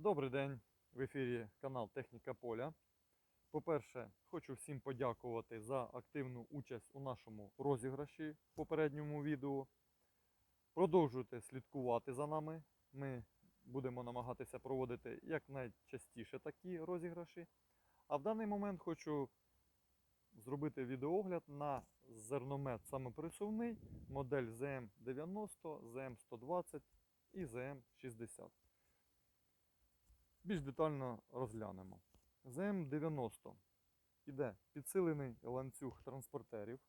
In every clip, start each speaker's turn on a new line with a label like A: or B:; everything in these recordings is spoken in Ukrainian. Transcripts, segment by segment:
A: Добрий день! В ефірі канал Техніка Поля. По-перше, хочу всім подякувати за активну участь у нашому розіграші в попередньому відео. Продовжуйте слідкувати за нами. Ми будемо намагатися проводити якнайчастіше такі розіграші. А в даний момент хочу зробити відеогляд на зерномет самоприсувний модель ZM90, ZM120 і ZM60 більш детально розглянемо. ЗМ-90 іде підсилений ланцюг транспортерів.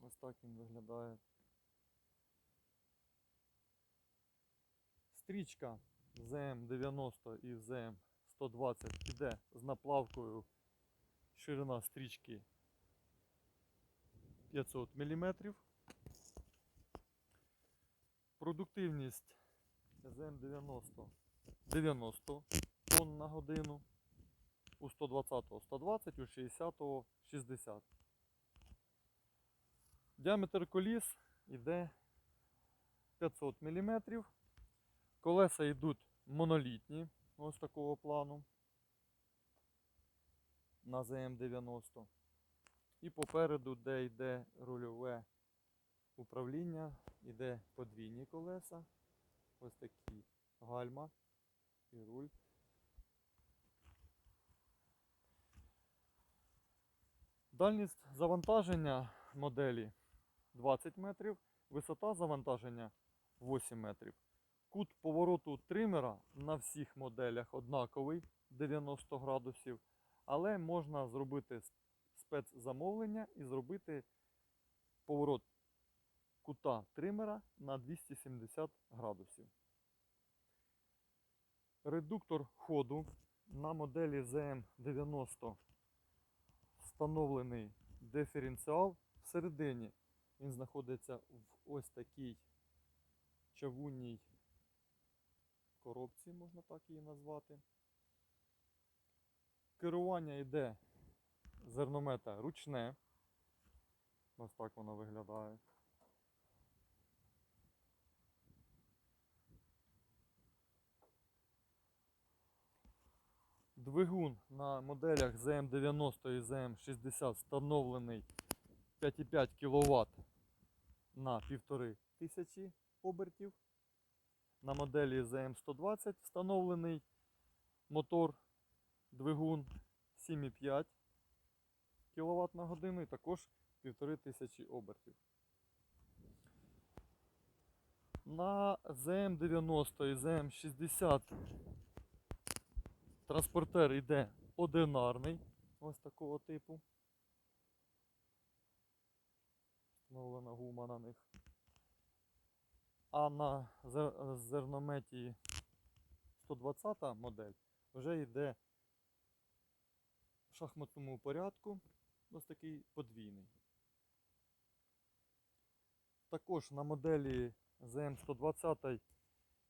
A: Ось так він виглядає. Стрічка ЗМ-90 і ЗМ-120 іде з наплавкою ширина стрічки 500 мм. Продуктивність ЗМ-90 90 тонн на годину, у 120-го 120, у 60-го 60. Діаметр коліс йде 500 мм. Колеса йдуть монолітні, ось такого плану на ЗМ-90. І попереду, де йде рульове управління, йде подвійні колеса. Ось такі гальма і руль. Дальність завантаження моделі 20 метрів, висота завантаження 8 метрів. Кут повороту тримера на всіх моделях однаковий 90 градусів, але можна зробити спецзамовлення і зробити поворот кута тримера на 270 градусів. Редуктор ходу на моделі ZM90 встановлений диференціал. Всередині він знаходиться в ось такій чавунній коробці, можна так її назвати. Керування йде зерномета ручне. Ось так воно виглядає. Двигун на моделях ZM90 і ZM60 встановлений 5,5 кВт на 1500 обертів. На моделі ZM120 встановлений мотор двигун 7,5 кВт на годину і також 1500 обертів. На ZM90 і ZM60 Транспортер йде одинарний, ось такого типу. Встановлена гума на них. А на зернометі 120 модель вже йде в шахматному порядку. Ось такий подвійний. Також на моделі ZM120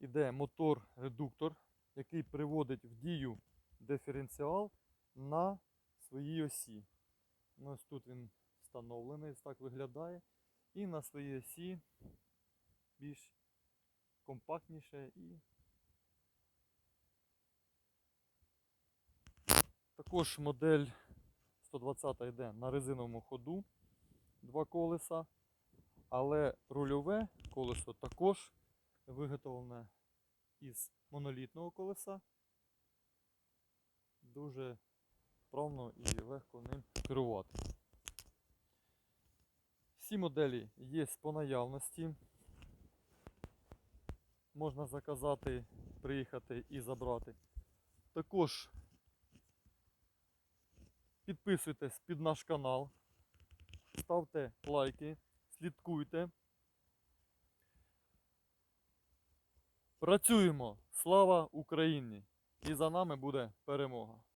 A: йде мотор-редуктор, який приводить в дію диференціал на своїй осі. Ну, Ось тут він встановлений, так виглядає. І на своїй осі більш компактніше і також модель 120 йде на резиновому ходу два колеса, але рульове колесо також виготовлене із монолітного колеса. Дуже вправно і легко ним керувати. Всі моделі є по наявності. Можна заказати, приїхати і забрати. Також підписуйтесь під наш канал, ставте лайки, слідкуйте. Працюємо! Слава Україні! І за нами буде перемога!